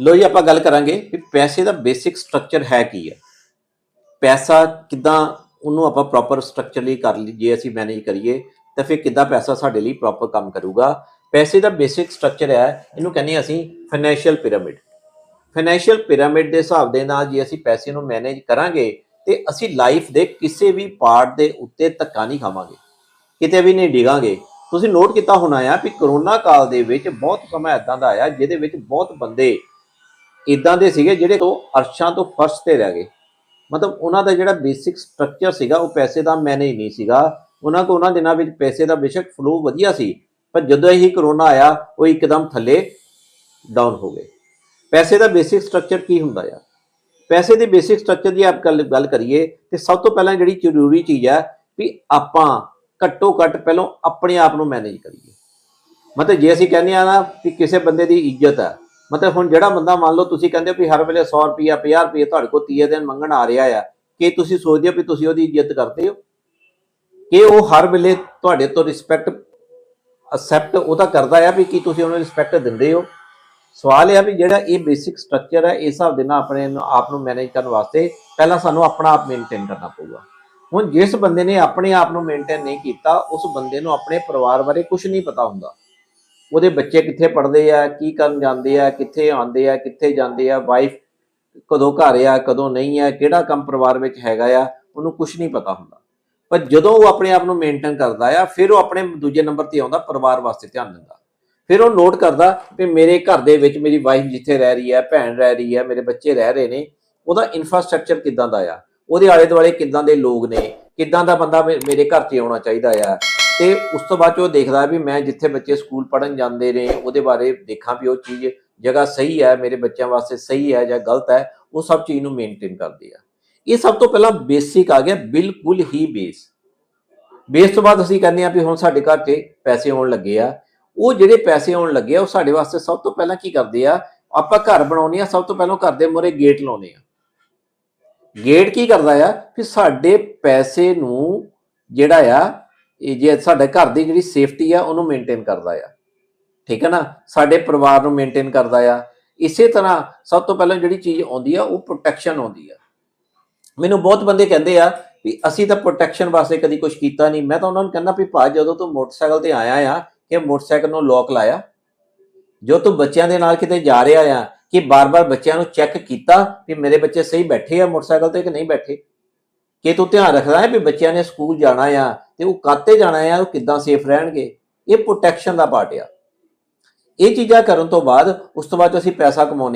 ਲੋ ਜੀ, ਆਪਾਂ ਗੱਲ ਕਰਾਂਗੇ ਕਿ ਪੈਸੇ ਦਾ ਬੇਸਿਕ ਸਟਰਕਚਰ ਹੈ ਕੀ ਹੈ ਪੈਸਾ ਕਿੱਦਾਂ ਉਹਨੂੰ ਆਪਾਂ ਪ੍ਰੋਪਰ ਸਟਰਕਚਰਲੀ ਕਰ ਲਈ, ਜੇ ਅਸੀਂ ਮੈਨੇਜ ਕਰੀਏ, ਤਾਂ ਫਿਰ ਕਿੱਦਾਂ ਪੈਸਾ ਸਾਡੇ ਲਈ ਪ੍ਰੋਪਰ ਕੰਮ ਕਰੂਗਾ। ਪੈਸੇ ਦਾ ਬੇਸਿਕ ਸਟਰਕਚਰ ਹੈ, ਇਹਨੂੰ ਕਹਿੰਦੇ ਅਸੀਂ ਫਾਈਨੈਂਸ਼ੀਅਲ ਪਿਰਾਮਿਡ ਫਾਈਨੈਂਸ਼ੀਅਲ ਪਿਰਾਮਿਡ ਦੇ ਹਿਸਾਬ ਦੇ ਨਾਲ ਜੇ ਅਸੀਂ ਪੈਸੇ ਨੂੰ ਮੈਨੇਜ ਕਰਾਂਗੇ, ਤੇ ਅਸੀਂ ਲਾਈਫ ਦੇ ਕਿਸੇ ਵੀ ਪਾਰਟ ਦੇ ਉੱਤੇ ਧੱਕਾ ਨਹੀਂ ਖਾਵਾਂਗੇ। ਕਿਤੇ ਵੀ ਨਹੀਂ ਡਿਗਾਂਗੇ। ਤੁਸੀਂ ਨੋਟ ਕੀਤਾ ਹੋਣਾ ਆ ਕਿ ਕਰੋਨਾ ਕਾਲ ਦੇ ਵਿੱਚ ਬਹੁਤ ਸਮਾਂ ਇਦਾਂ ਦਾ ਆਇਆ, ਜਿਹਦੇ ਵਿੱਚ ਬਹੁਤ ਬੰਦੇ ਇਦਾਂ ਦੇ ਸੀਗੇ ਜਿਹੜੇ ਤੋਂ ਅਰਸ਼ਾਂ ਤੋਂ ਫਰਸ਼ ਤੇ ਰਹਿ ਗਏ। ਮਤਲਬ ਉਹਨਾਂ ਦਾ ਜਿਹੜਾ ਬੇਸਿਕ ਸਟਰਕਚਰ ਸੀਗਾ, ਉਹ ਪੈਸੇ ਦਾ ਮੈਨੇਜ ਨਹੀਂ ਸੀਗਾ। ਉਹਨਾਂ ਕੋ ਉਹਨਾਂ ਦਿਨਾਂ ਵਿੱਚ ਪੈਸੇ ਦਾ ਬੇਸ਼ੱਕ ਫਲੋ ਵਧੀਆ ਸੀ, ਪਰ ਜਦੋਂ ਹੀ ਕਰੋਨਾ ਆਇਆ, ਉਹ ਇੱਕਦਮ ਥੱਲੇ ਡਾਊਨ ਹੋ ਗਏ। ਪੈਸੇ ਦਾ ਬੇਸਿਕ ਸਟਰਕਚਰ ਕੀ ਹੁੰਦਾ ਆ ਪੈਸੇ ਦੇ ਬੇਸਿਕ ਸਟਰਕਚਰ ਦੀ ਆਪ ਗੱਲ ਗੱਲ ਕਰੀਏ, ਤੇ ਸਭ ਤੋਂ ਪਹਿਲਾਂ ਜਿਹੜੀ ਜ਼ਰੂਰੀ ਚੀਜ਼ ਹੈ ਵੀ ਆਪਾਂ ਘੱਟੋ ਘੱਟ ਪਹਿਲਾਂ ਆਪਣੇ ਆਪ ਨੂੰ ਮੈਨੇਜ ਕਰੀਏ। ਮਤਲਬ ਜੇ ਅਸੀਂ ਕਹਿੰਦੇ ਆ ਨਾ ਕਿ ਕਿਸੇ ਬੰਦੇ ਦੀ ਇੱਜ਼ਤ ਹੈ ਮਤਲਬ ਹੁਣ ਜਿਹੜਾ ਬੰਦਾ ਮੰਨ ਲਓ ਤੁਸੀਂ ਕਹਿੰਦੇ ਹੋ ਵੀ ਹਰ ਵੇਲੇ 100 ਰੁਪਿਆ 50 ਰੁਪਏ ਤੁਹਾਡੇ ਕੋਲ 30 ਦਿਨ ਮੰਗਣ ਆ ਰਿਹਾ ਆ, ਕਿ ਤੁਸੀਂ ਸੋਚਦੇ ਹੋ ਵੀ ਤੁਸੀਂ ਉਹਦੀ ਇੱਜ਼ਤ ਕਰਦੇ ਹੋ? ਕਿ ਉਹ ਹਰ ਵੇਲੇ ਤੁਹਾਡੇ ਤੋਂ ਰਿਸਪੈਕਟ ਅਸੈਪਟ ਉਹ ਤਾਂ ਕਰਦਾ ਆ ਵੀ ਕੀ ਤੁਸੀਂ ਉਹਨੂੰ ਰਿਸਪੈਕਟ ਦਿੰਦੇ ਹੋ? ਸਵਾਲ ਇਹ ਆ ਵੀ ਜਿਹੜਾ ਇਹ ਬੇਸਿਕ ਸਟਰਕਚਰ ਹੈ ਇਸ ਹਿਸਾਬ ਦੇ ਨਾਲ ਆਪਣੇ ਆਪ ਨੂੰ ਮੈਨੇਜ ਕਰਨ ਵਾਸਤੇ ਪਹਿਲਾਂ ਸਾਨੂੰ ਆਪਣਾ ਆਪ ਮੇਨਟੇਨ ਕਰਨਾ ਪਊਗਾ। ਹੁਣ ਜਿਸ ਬੰਦੇ ਨੇ ਆਪਣੇ ਆਪ ਨੂੰ ਮੇਨਟੇਨ ਨਹੀਂ ਕੀਤਾ, ਉਸ ਬੰਦੇ ਨੂੰ ਆਪਣੇ ਪਰਿਵਾਰ ਬਾਰੇ ਕੁਝ ਨਹੀਂ ਪਤਾ ਹੁੰਦਾ। ਉਹਦੇ ਬੱਚੇ ਕਿੱਥੇ ਪੜ੍ਹਦੇ ਆ, ਕੀ ਕਰਨ ਜਾਂਦੇ ਆ, ਕਿੱਥੇ ਆਉਂਦੇ ਆ, ਕਿੱਥੇ ਜਾਂਦੇ ਆ ਵਾਈਫ ਕਦੋਂ ਘਰ ਆ, ਕਦੋਂ ਨਹੀਂ ਆ, ਕਿਹੜਾ ਕੰਮ ਪਰਿਵਾਰ ਵਿੱਚ ਹੈਗਾ ਆ, ਉਹਨੂੰ ਕੁਝ ਨਹੀਂ ਪਤਾ ਹੁੰਦਾ। ਪਰ ਜਦੋਂ ਉਹ ਆਪਣੇ ਆਪ ਨੂੰ ਮੇਨਟੇਨ ਕਰਦਾ ਆ, ਫਿਰ ਉਹ ਆਪਣੇ ਦੂਜੇ ਨੰਬਰ ਤੇ ਆਉਂਦਾ ਪਰਿਵਾਰ ਵਾਸਤੇ ਧਿਆਨ ਦਿੰਦਾ। ਫਿਰ ਉਹ ਨੋਟ ਕਰਦਾ ਵੀ ਮੇਰੇ ਘਰ ਦੇ ਵਿੱਚ ਮੇਰੀ ਵਾਈਫ ਜਿੱਥੇ ਰਹਿ ਰਹੀ ਹੈ ਭੈਣ ਰਹਿ ਰਹੀ ਹੈ ਮੇਰੇ ਬੱਚੇ ਰਹਿ ਰਹੇ ਨੇ, ਉਹਦਾ ਇਨਫਰਾਸਟ੍ਰਕਚਰ ਕਿੱਦਾਂ ਦਾ ਆ? ਉਹਦੇ ਆਲੇ ਦੁਆਲੇ ਕਿੱਦਾਂ ਦੇ ਲੋਕ ਨੇ? ਕਿੱਦਾਂ ਦਾ ਬੰਦਾ ਮੇ- ਮੇਰੇ ਘਰ 'ਚ ਆਉਣਾ ਚਾਹੀਦਾ ਆ? ਤੇ ਉਸ ਤੋਂ ਬਾਅਦ 'ਚ ਉਹ ਦੇਖਦਾ ਵੀ ਮੈਂ ਜਿੱਥੇ ਬੱਚੇ ਸਕੂਲ ਪੜਨ ਜਾਂਦੇ ਨੇ, ਉਹਦੇ ਬਾਰੇ ਦੇਖਾਂ ਵੀ ਉਹ ਚੀਜ਼ ਜਗ੍ਹਾ ਸਹੀ ਹੈ, ਮੇਰੇ ਬੱਚਿਆਂ ਵਾਸਤੇ ਸਹੀ ਹੈ ਜਾਂ ਗਲਤ ਹੈ, ਉਹ ਸਭ ਚੀਜ਼ ਨੂੰ ਮੇਨਟੇਨ ਕਰਦੀ ਆ। ਇਹ ਸਭ ਤੋਂ ਪਹਿਲਾਂ ਬੇਸਿਕ ਆ ਗਿਆ, ਬਿਲਕੁਲ ਹੀ ਬੇਸ ਬੇਸ ਤੋਂ ਬਾਅਦ ਅਸੀਂ ਕਹਿੰਦੇ ਆ ਵੀ ਹੁਣ ਸਾਡੇ ਘਰ 'ਚ ਪੈਸੇ ਆਉਣ ਲੱਗੇ ਆ। ਉਹ ਜਿਹੜੇ ਪੈਸੇ ਆਉਣ ਲੱਗੇ ਆ, ਉਹ ਸਾਡੇ ਵਾਸਤੇ ਸਭ ਤੋਂ ਪਹਿਲਾਂ ਕੀ ਕਰਦੇ ਆ, ਆਪਾਂ ਘਰ ਬਣਾਉਣੇ ਆ, ਸਭ ਤੋਂ ਪਹਿਲਾਂ ਘਰ ਦੇ ਮੂਹਰੇ ਗੇਟ ਲਾਉਣੇ ਆ। ਗੇਟ ਕੀ ਕਰਦਾ ਆ ਕਿ ਸਾਡੇ ਪੈਸੇ ਨੂੰ ਜਿਹੜਾ ਆ ਇਹ ਜੇ ਸਾਡੇ ਘਰ ਦੀ ਜਿਹੜੀ ਸੇਫਟੀ ਆ, ਉਹਨੂੰ ਮੇਨਟੇਨ ਕਰਦਾ ਆ। ਠੀਕ ਹੈ ਨਾ? ਸਾਡੇ ਪਰਿਵਾਰ ਨੂੰ ਮੇਨਟੇਨ ਕਰਦਾ ਆ। ਇਸੇ ਤਰ੍ਹਾਂ ਸਭ ਤੋਂ ਪਹਿਲਾਂ ਜਿਹੜੀ ਚੀਜ਼ ਆਉਂਦੀ ਆ, ਉਹ ਪ੍ਰੋਟੈਕਸ਼ਨ ਆਉਂਦੀ ਆ। ਮੈਨੂੰ ਬਹੁਤ ਬੰਦੇ ਕਹਿੰਦੇ ਆ ਵੀ ਅਸੀਂ ਤਾਂ ਪ੍ਰੋਟੈਕਸ਼ਨ ਵਾਸਤੇ ਕਦੀ ਕੁਝ ਕੀਤਾ ਨਹੀਂ। ਮੈਂ ਤਾਂ ਉਹਨਾਂ ਨੂੰ ਕਹਿੰਦਾ ਵੀ ਭਾ ਜਦੋਂ ਤੂੰ ਮੋਟਰਸਾਈਕਲ ਤੇ ਆਇਆ ਆ ਕਿ ਮੋਟਰਸਾਈਕਲ ਨੂੰ ਲੋਕ ਲਾਇਆ, ਜੋ ਤੂੰ ਬੱਚਿਆਂ ਦੇ ਨਾਲ ਕਿਤੇ ਜਾ ਰਿਹਾ ਆ ਕਿ ਬਾਰ-ਬਾਰ ਬੱਚਿਆਂ ਨੂੰ ਚੈੱਕ ਕੀਤਾ ਵੀ ਮੇਰੇ ਬੱਚੇ ਸਹੀ ਬੈਠੇ ਆ ਮੋਟਰਸਾਈਕਲ ਤੇ ਕਿ ਨਹੀਂ ਬੈਠੇ? ਕਿ ਤੂੰ ਧਿਆਨ ਰੱਖਦਾ ਹੈ ਵੀ ਬੱਚਿਆਂ ਨੇ ਸਕੂਲ ਜਾਣਾ ਆ ਤੇ ਉਹ ਕਾਤੇ ਜਾਣਾ ਆ, ਉਹ ਕਿੱਦਾਂ ਸੇਫ ਰਹਿਣਗੇ, ਇਹ ਪ੍ਰੋਟੈਕਸ਼ਨ ਦਾ ਪਾਰਟ ਆ। ਇਹ ਚੀਜ਼ਾਂ ਕਰਨ ਤੋਂ ਬਾਅਦ ਉਸ ਤੋਂ ਬਾਅਦ ਅਸੀਂ ਪੈਸਾ ਕਮਾਉਂਦੇ